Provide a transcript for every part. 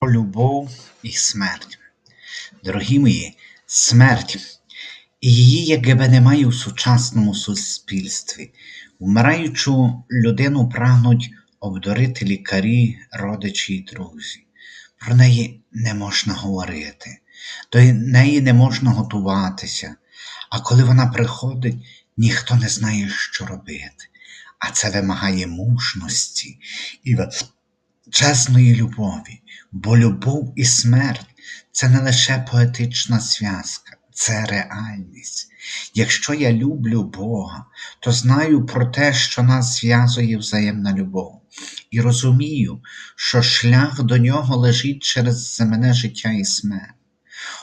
про любов і смерть. Дорогі мої, смерть і її якби немає у сучасному суспільстві. Вмираючу людину прагнуть обдурити лікарі, родичі і друзі. Про неї не можна говорити, до неї не можна готуватися, а коли вона приходить, ніхто не знає, що робити. А це вимагає мужності і чесної любові, бо любов і смерть це не лише поетична зв'язка, це реальність. Якщо я люблю Бога, то знаю про те, що нас зв'язує взаємна любов, і розумію, що шлях до нього лежить через земне життя і смерть.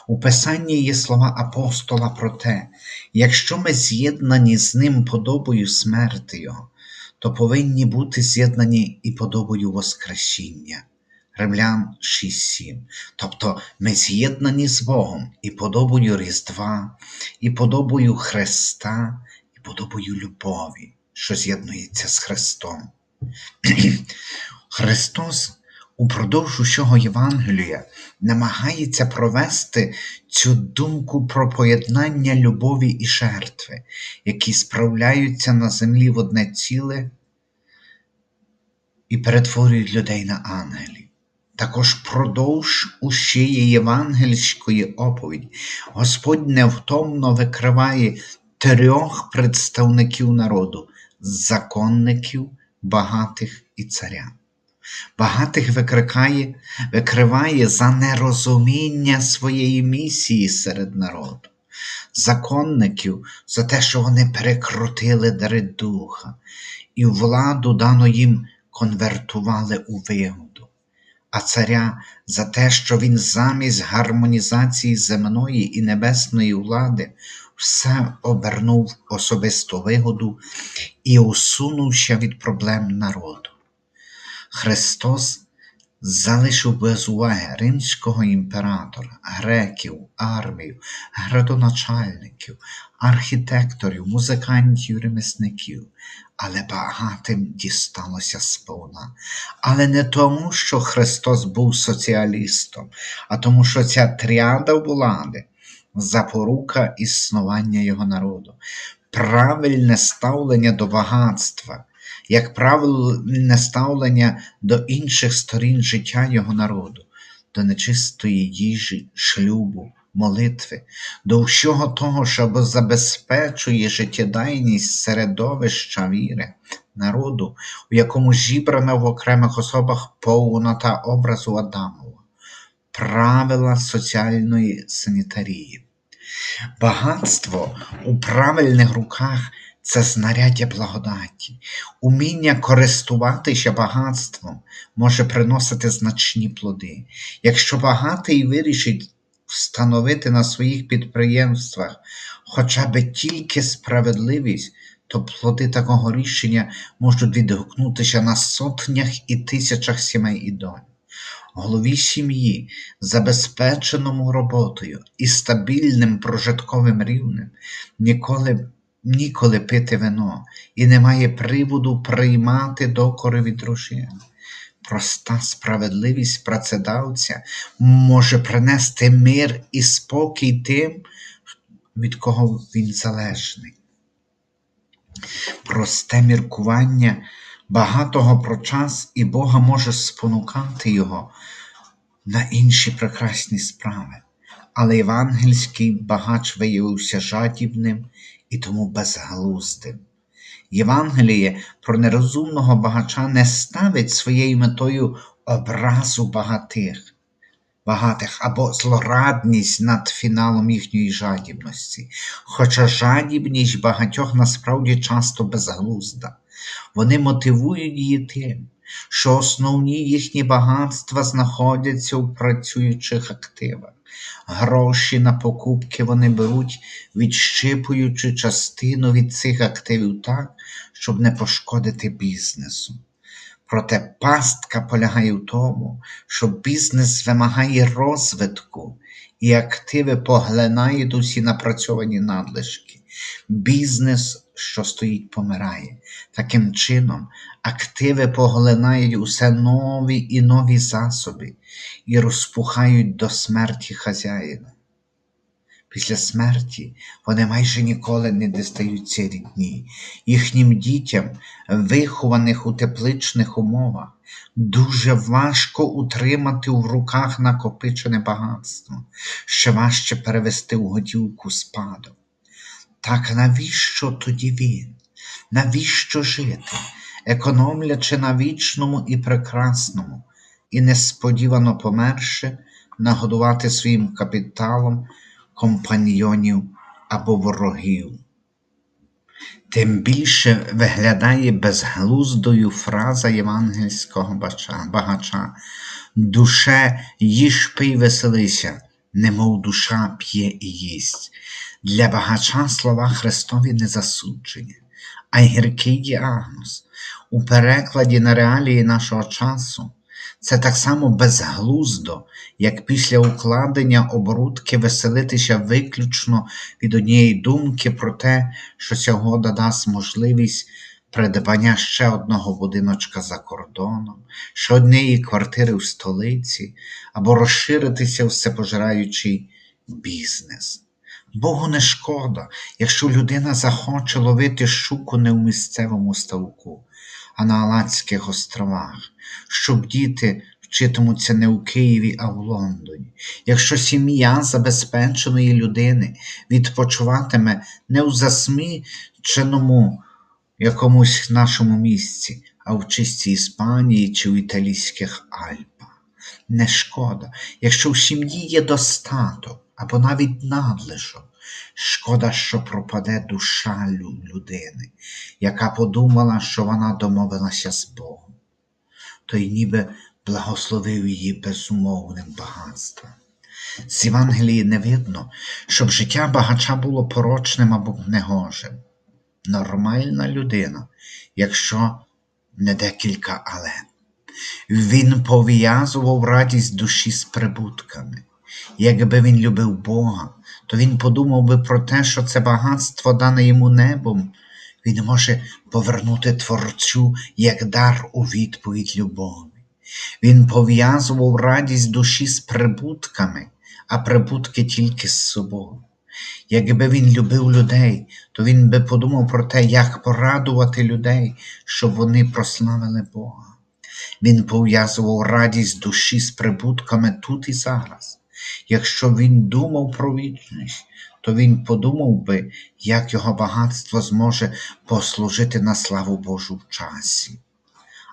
У Писанні є слова апостола про те, якщо ми з'єднані з ним подобою смерти Його, то повинні бути з'єднані і подобою Воскресіння. Римлян 6.7. Тобто ми з'єднані з Богом і подобою Різдва, і подобою Христа, і подобою любові, що з'єднується з Христом. Христос упродовж усього Євангелія намагається провести цю думку про поєднання любові і жертви, які справляються на землі в одне ціле і перетворюють людей на ангелів. Також продовж усієї євангельської оповіді Господь невтомно викриває трьох представників народу законників, багатих і царя. Багатих викрикає, викриває за нерозуміння своєї місії серед народу, законників за те, що вони перекрутили дари духа, і владу дану їм конвертували у вигоду, а царя за те, що він замість гармонізації земної і небесної влади все обернув особисту вигоду і усунувся від проблем народу. Христос залишив без уваги римського імператора, греків, армію, градоначальників, архітекторів, музикантів, ремісників, але багатим дісталося сповна. Але не тому, що Христос був соціалістом, а тому, що ця тріада влади запорука існування його народу, правильне ставлення до багатства як правильне ставлення до інших сторін життя його народу, до нечистої їжі, шлюбу, молитви, до всього того, що забезпечує життєдайність середовища віри, народу, у якому зібрана в окремих особах повнота образу Адамова, правила соціальної санітарії. Багатство у правильних руках це знаряддя благодаті. Уміння користуватися багатством може приносити значні плоди. Якщо багатий вирішить встановити на своїх підприємствах хоча б тільки справедливість, то плоди такого рішення можуть відгукнутися на сотнях і тисячах сімей і доль. Голові сім'ї, забезпеченому роботою і стабільним прожитковим рівнем, ніколи ніколи пити вино і немає приводу приймати докори від дружини. Проста справедливість працедавця може принести мир і спокій тим, від кого він залежний. Просте міркування багатого про час і Бога може спонукати його на інші прекрасні справи. Але євангельський багач виявився жадібним і тому безглуздим. Євангеліє про нерозумного багача не ставить своєю метою образу багатих, багатих або злорадність над фіналом їхньої жадібності, хоча жадібність багатьох насправді часто безглузда. Вони мотивують її тим, що основні їхні багатства знаходяться у працюючих активах. Гроші на покупки вони беруть, відщипуючи частину від цих активів так, щоб не пошкодити бізнесу. Проте пастка полягає в тому, що бізнес вимагає розвитку, і активи поглинають усі напрацьовані надлишки. Бізнес що стоїть, помирає. Таким чином, активи поглинають усе нові і нові засоби і розпухають до смерті хазяїна. Після смерті вони майже ніколи не дістаються рідні. Їхнім дітям, вихованих у тепличних умовах, дуже важко утримати в руках накопичене багатство, ще важче перевести в готівку спадок. Так навіщо тоді він? Навіщо жити, економлячи на вічному і прекрасному, і несподівано померши, нагодувати своїм капіталом компаньйонів або ворогів? Тим більше виглядає безглуздою фраза євангельського багача Душе їж пий веселися, немов душа п'є і їсть. Для багача слова Христові не засудження, а й гіркий діагноз. У перекладі на реалії нашого часу це так само безглуздо, як після укладення оборудки веселитися виключно від однієї думки про те, що цього дасть можливість придбання ще одного будиночка за кордоном, ще однієї квартири в столиці, або розширитися всепожираючий бізнес. Богу не шкода, якщо людина захоче ловити щуку не в місцевому ставку, а на Алацьких островах, щоб діти вчитимуться не у Києві, а в Лондоні. Якщо сім'я забезпеченої людини відпочиватиме не у засміченому якомусь нашому місці, а в чистій Іспанії чи в італійських Альпах. Не шкода, якщо в сім'ї є достаток або навіть надлишок. Шкода, що пропаде душа людини, яка подумала, що вона домовилася з Богом. Той ніби благословив її безумовним багатством. З Євангелії не видно, щоб життя багача було порочним або негожим. Нормальна людина, якщо не декілька але. Він пов'язував радість душі з прибутками. Якби він любив Бога, то він подумав би про те, що це багатство дане йому небом, він може повернути Творцю як дар у відповідь любові. Він пов'язував радість душі з прибутками, а прибутки тільки з собою. Якби він любив людей, то він би подумав про те, як порадувати людей, щоб вони прославили Бога. Він пов'язував радість душі з прибутками тут і зараз. Якщо він думав про вічність, то він подумав би, як його багатство зможе послужити на славу Божу в часі.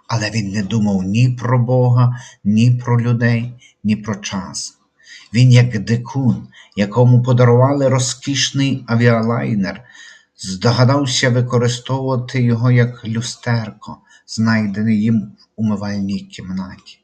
Але він не думав ні про Бога, ні про людей, ні про час. Він, як дикун, якому подарували розкішний авіалайнер, здогадався використовувати його як люстерко, знайдене їм в умивальній кімнаті.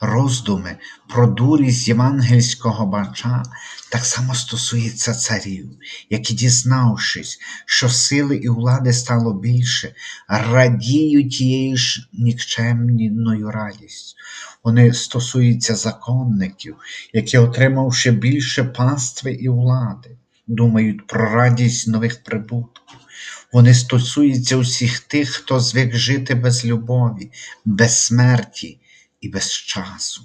Роздуми про дурість євангельського бача так само стосується царів, які, дізнавшись, що сили і влади стало більше, радіють тією ж нікчемною радістю. Вони стосуються законників, які, отримавши більше пастви і влади, думають про радість нових прибутків. Вони стосуються усіх тих, хто звик жити без любові, без смерті і без часу.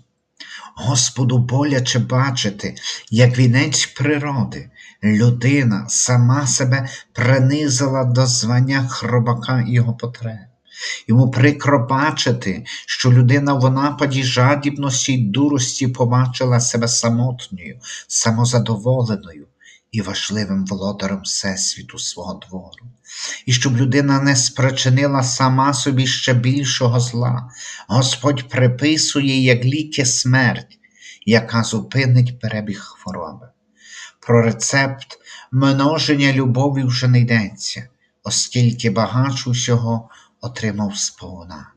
Господу боляче бачити, як вінець природи, людина сама себе принизила до звання хробака його потреб. Йому прикро бачити, що людина в нападі жадібності й дурості побачила себе самотньою, самозадоволеною і важливим володарем всесвіту свого двору. І щоб людина не спричинила сама собі ще більшого зла, Господь приписує як ліки смерть, яка зупинить перебіг хвороби. Про рецепт множення любові вже не йдеться, оскільки багач усього отримав сповна.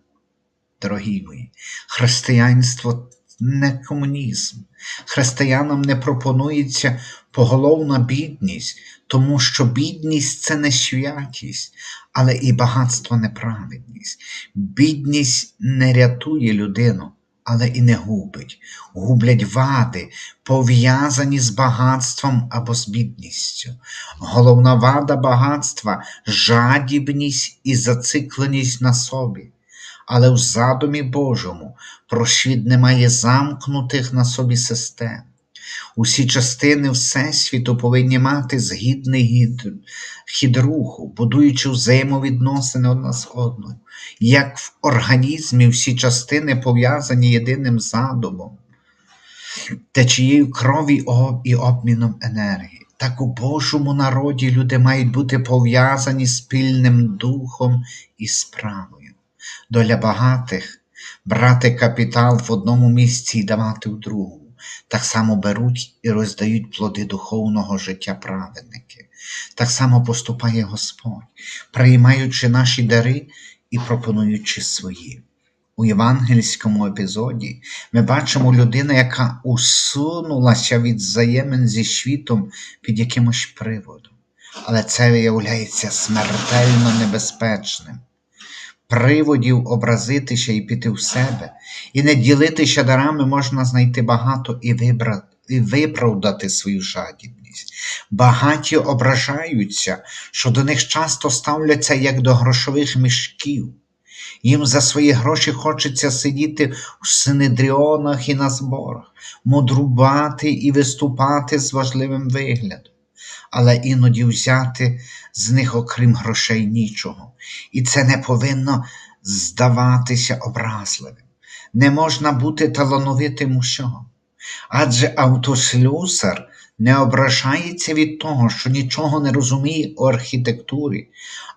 Дорогі мої, християнство не комунізм. Християнам не пропонується поголовна бідність, тому що бідність це не святість, але і багатство неправедність. Бідність не рятує людину, але і не губить, гублять вади, пов'язані з багатством або з бідністю. Головна вада багатства жадібність і зацикленість на собі. Але в задумі Божому просвіт не має замкнутих на собі систем. Усі частини Всесвіту повинні мати згідний гід, хід руху, будуючи взаємовідносини одна з одною. Як в організмі всі частини пов'язані єдиним задумом, течією крові і обміном енергії. Так у Божому народі люди мають бути пов'язані спільним духом і справою. Доля багатих брати капітал в одному місці і давати в другому. Так само беруть і роздають плоди духовного життя праведники. Так само поступає Господь, приймаючи наші дари і пропонуючи свої. У євангельському епізоді ми бачимо людину, яка усунулася від взаємин зі світом під якимось приводом. Але це виявляється смертельно небезпечним. Приводів образитися і піти в себе, і не ділитися дарами можна знайти багато і, вибрати, і виправдати свою жадібність. Багаті ображаються, що до них часто ставляться як до грошових мішків. Їм за свої гроші хочеться сидіти у синедріонах і на зборах, мудрувати і виступати з важливим виглядом, але іноді взяти з них, окрім грошей, нічого. І це не повинно здаватися образливим. Не можна бути талановитим усього. Адже автослюсар не ображається від того, що нічого не розуміє у архітектурі,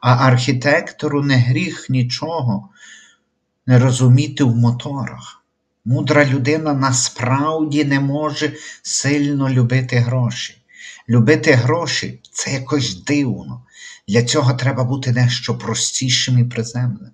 а архітектору не гріх нічого не розуміти в моторах. Мудра людина насправді не може сильно любити гроші. Любити гроші це якось дивно. Для цього треба бути дещо простішим і приземним.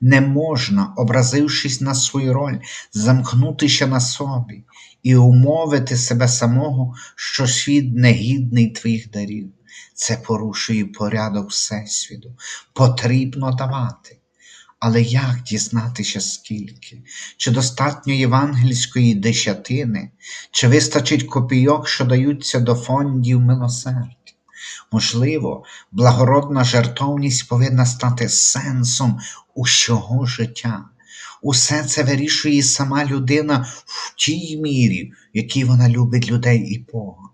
Не можна, образившись на свою роль, замкнутися на собі і умовити себе самого, що світ негідний твоїх дарів. Це порушує порядок Всесвіту. Потрібно давати. Але як дізнатися скільки? Чи достатньо євангельської десятини, чи вистачить копійок, що даються до фондів милосердя? Можливо, благородна жертовність повинна стати сенсом усього життя. Усе це вирішує сама людина в тій мірі, в якій вона любить людей і Бога.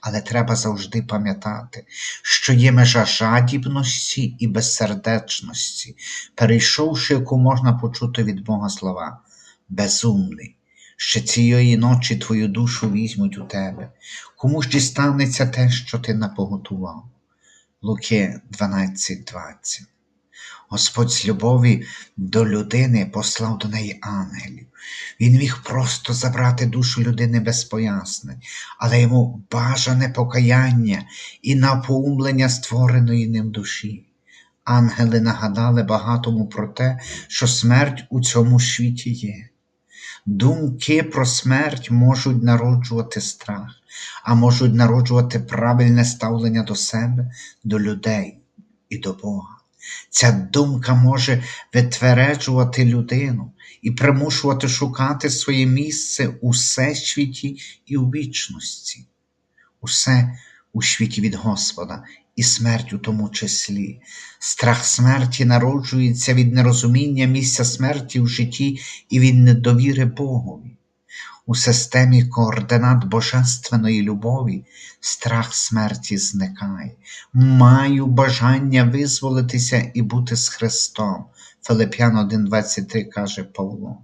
Але треба завжди пам'ятати, що є межа жадібності і безсердечності, перейшовши, яку можна почути від Бога слова безумний. Ще цієї ночі твою душу візьмуть у тебе. Кому ж дістанеться те, що ти напоготував? Луки 12.20 Господь з любові до людини послав до неї ангелів. Він міг просто забрати душу людини без пояснень, але йому бажане покаяння і напоумлення створеної ним душі. Ангели нагадали багатому про те, що смерть у цьому світі є. Думки про смерть можуть народжувати страх, а можуть народжувати правильне ставлення до себе, до людей і до Бога. Ця думка може витвереджувати людину і примушувати шукати своє місце у всесвіті і у вічності. Усе у світі від Господа, і смерть у тому числі. Страх смерті народжується від нерозуміння місця смерті в житті і від недовіри Богові. У системі координат божественної любові страх смерті зникає. Маю бажання визволитися і бути з Христом. Филип'ян 1,23 каже Павло.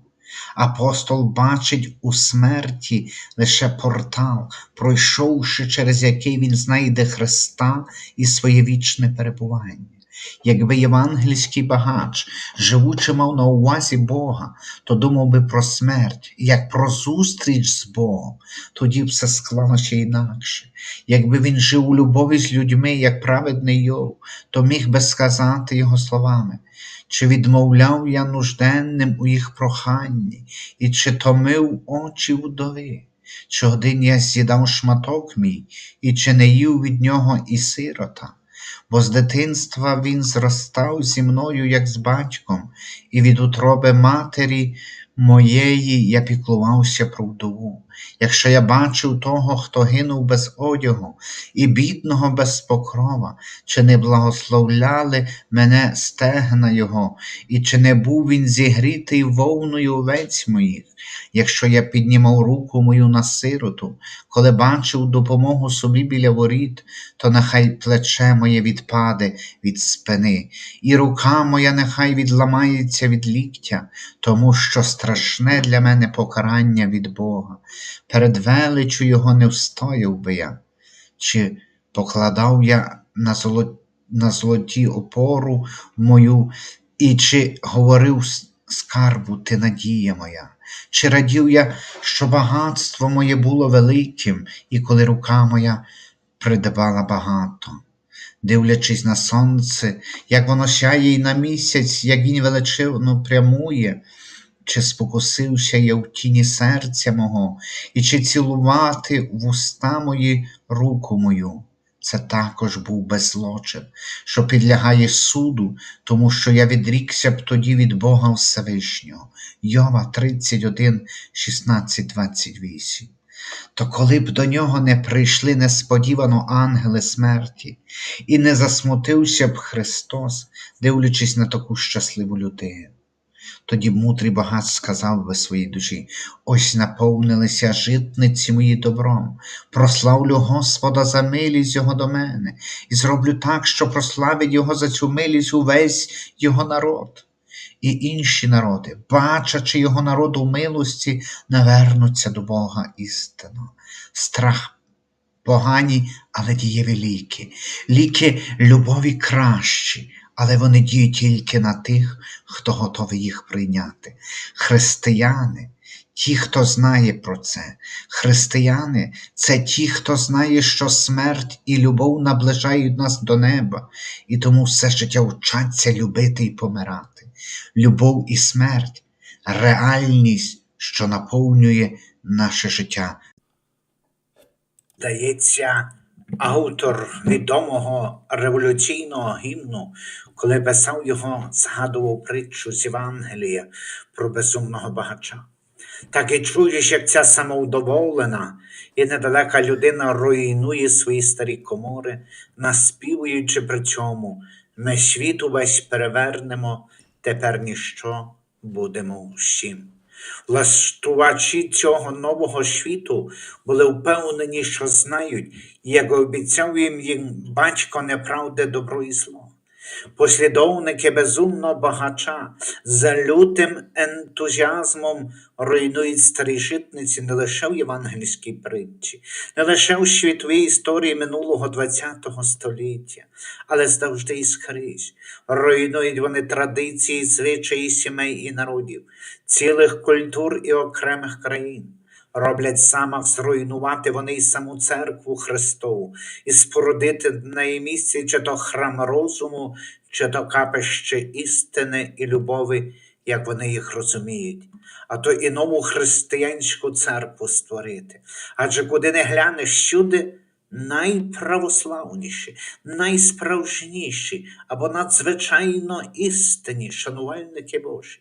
Апостол бачить у смерті лише портал, пройшовши через який він знайде Христа і своє вічне перебування. Якби євангельський багач, живучи мав на увазі Бога, то думав би про смерть, як про зустріч з Богом, тоді б все склалося інакше. Якби він жив у любові з людьми, як праведний Йов, то міг би сказати його словами. Чи відмовляв я нужденним у їх проханні, і чи томив очі вдови? Чи один я з'їдав шматок мій, і чи не їв від нього і сирота? Бо з дитинства він зростав зі мною, як з батьком, і від утроби матері моєї я піклувався про вдову, якщо я бачив того, хто гинув без одягу, і бідного без покрова, чи не благословляли мене стегна його, і чи не був він зігрітий вовною овець моїх, якщо я піднімав руку мою на сироту, коли бачив допомогу собі біля воріт, то нехай плече моє відпаде від спини, і рука моя нехай відламається від ліктя, тому що страшне для мене покарання від Бога. Перед величю його не встояв би я, чи покладав я на, золо... на золоті опору мою, і чи говорив скарбу, ти надія моя, чи радів я, що багатство моє було великим, і коли рука моя придбала багато. Дивлячись на сонце, як воно сяє і на місяць, як він величивно прямує, чи спокусився я в тіні серця мого, і чи цілувати в уста мої руку мою. Це також був беззлочин, що підлягає суду, тому що я відрікся б тоді від Бога Всевишнього. Йова 31, 16, 28. То коли б до нього не прийшли несподівано ангели смерті, і не засмутився б Христос, дивлячись на таку щасливу людину. Тоді мудрий багат сказав би своїй душі: ось наповнилися житниці мої добром, прославлю Господа за милість Його до мене, і зроблю так, що прославить Його за цю милість увесь Його народ. І інші народи, бачачи Його народу милості, навернуться до Бога істинно. Страх погані, але дієві ліки. Ліки любові кращі, але вони діють тільки на тих, хто готовий їх прийняти. Християни, ті, хто знає про це. Християни це ті, хто знає, що смерть і любов наближають нас до неба, і тому все життя вчаться любити і помирати. Любов і смерть реальність, що наповнює наше життя. Здається, автор відомого революційного гімну, коли писав його, згадував притчу з Євангелія про безумного багача. Так і чуєш, як ця самовдоволена і недалека людина руйнує свої старі комори, наспівуючи при цьому, ми світ увесь перевернемо, тепер ніщо будемо всім. Влаштувачі цього нового світу були впевнені, що знають, як обіцяв їм їм батько неправди добро і зло. Послідовники безумного багача за лютим ентузіазмом руйнують старі житниці не лише в євангельській притчі, не лише у світовій історії минулого ХХ століття, але завжди і скрізь. Руйнують вони традиції, звичаї сімей і народів, цілих культур і окремих країн. Роблять замах зруйнувати вони й саму церкву Христову і спорудити на її місці чи то храм розуму, чи то капище істини і любові, як вони їх розуміють, а то і нову християнську церкву створити. Адже куди не глянеш, всюди найправославніші, найсправжніші або надзвичайно істинні шанувальники Божі.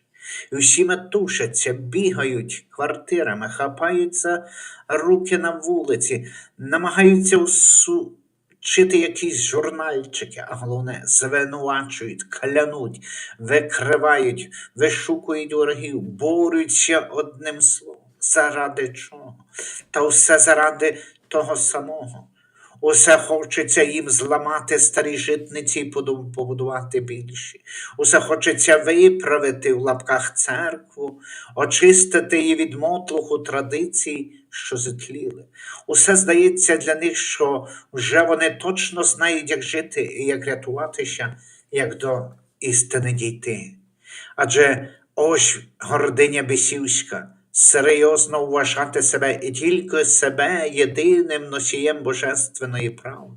І всі метушаться, бігають квартирами, хапають за руки на вулиці, намагаються усучити якісь журнальчики, а головне, звинувачують, клянуть, викривають, вишукують ворогів, борються одним словом. Заради чого? Та все заради того самого. Усе хочеться їм зламати старі житниці і побудувати більші. Усе хочеться виправити в лапках церкву, очистити її від мотлуху традицій, що зітліли. Усе здається для них, що вже вони точно знають, як жити і як рятуватися, як до істини дійти. Адже ось гординя бесівська, серйозно вважати себе і тільки себе єдиним носієм божественної правди,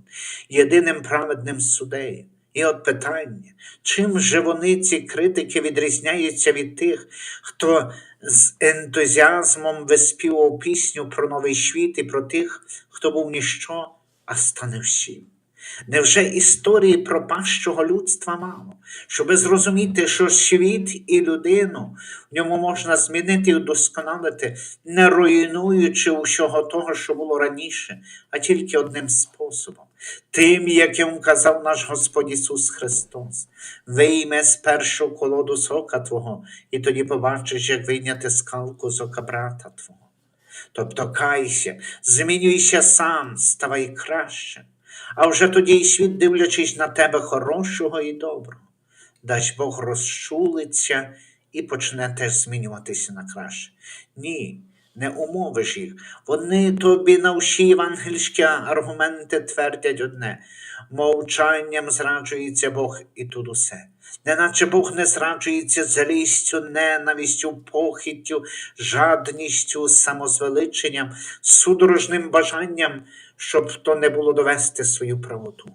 єдиним праведним судеєм. І от питання, чим же вони, ці критики, відрізняються від тих, хто з ентузіазмом виспівав пісню про новий світ і про тих, хто був ніщо, а стане всім. Невже історії пропащого людства мало, щоби зрозуміти, що світ і людину в ньому можна змінити і удосконалити, не руйнуючи усього того, що було раніше, а тільки одним способом, тим, яким казав наш Господь Ісус Христос, вийме спершу колоду сока Твого, і тоді побачиш, як вийняти скалку з ока брата Твого. Тобто кайся, змінюйся сам, ставай краще. А вже тоді й світ, дивлячись на тебе хорошого і доброго, дасть Бог розчулиться і почне теж змінюватися на краще. Ні, не умовиш їх. Вони тобі на всі євангельські аргументи твердять одне: мовчанням зраджується Бог і тут усе. Неначе Бог не зраджується злістю, ненавистю, похиттю, жадністю, самозвеличенням, судорожним бажанням, щоб то не було довести свою правоту.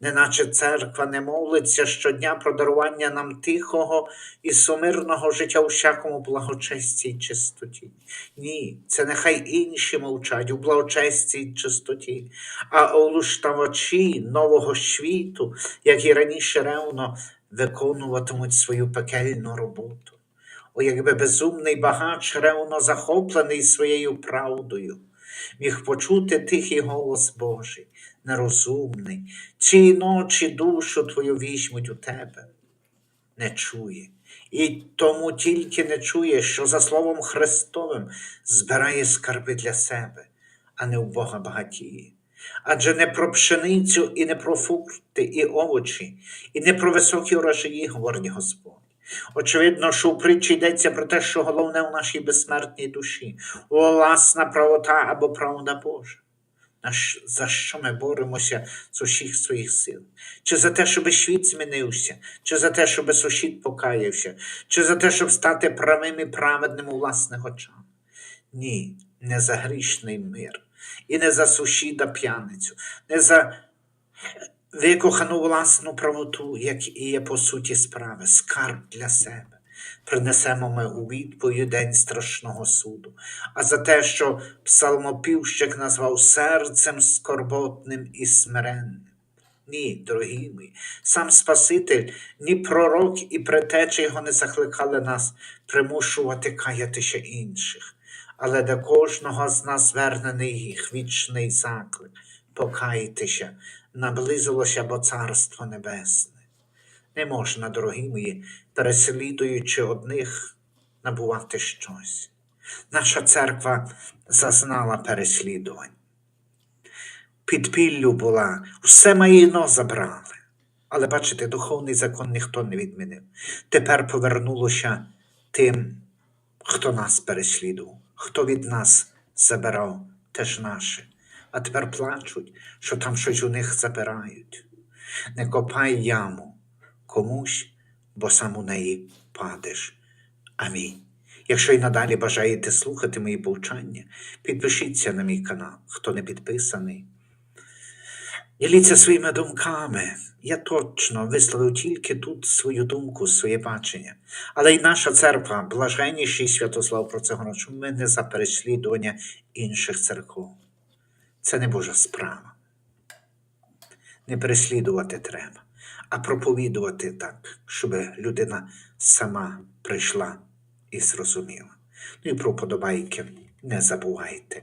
Неначе церква не молиться щодня про дарування нам тихого і сумирного життя у всякому благочесті й чистоті. Ні, це нехай інші мовчать у благочесті й чистоті, а олуштавачі нового світу, як і раніше ревно, виконуватимуть свою пекельну роботу. О, якби безумний багач ревно захоплений своєю правдою, міг почути тихий голос Божий, нерозумний, цієї ночі душу твою візьмуть у тебе, не чує. І тому тільки не чує, що за Словом Христовим збирає скарби для себе, а не у Бога багатіє. Адже не про пшеницю і не про фрукти і овочі, і не про високі урожаї говорить Господь. Очевидно, що у притчі йдеться про те, що головне у нашій безсмертній душі власна правота або правда Божа. За що ми боремося з усіх своїх сил? Чи за те, щоб світ змінився, чи за те, щоб сусід покаявся, чи за те, щоб стати правим і праведним у власних очах? Ні, не за грішний мир, і не за сусіда п'яницю, не за викохану власну правоту, як і є по суті справи, скарб для себе. Принесемо ми у відповідь день страшного суду, а за те, що псалмопівщик назвав серцем скорботним і смиренним. Ні, дорогі мої, сам Спаситель, ні пророк і предтечі його не закликали нас примушувати каятися інших, але до кожного з нас звернений їх вічний заклик покайтеся, наблизилося бо Царство Небесне. Не можна, дорогі мої, переслідуючи одних, набувати щось. Наша церква зазнала переслідувань. Підпіллю була, все майно забрали. Але бачите, духовний закон ніхто не відмінив. Тепер повернулося тим, хто нас переслідував, хто від нас забирав, теж наше. А тепер плачуть, що там щось у них забирають. Не копай яму комусь, бо сам у неї падеш. Амінь. Якщо й надалі бажаєте слухати мої повчання, підпишіться на мій канал, хто не підписаний. Діліться своїми думками. Я точно висловив тільки тут свою думку, своє бачення. Але й наша церква, блаженніший Святослав про це говорить, що ми не за переслідування інших церков. Це не Божа справа. Не переслідувати треба, а проповідувати так, щоб людина сама прийшла і зрозуміла. Ну і про подобайки не забувайте.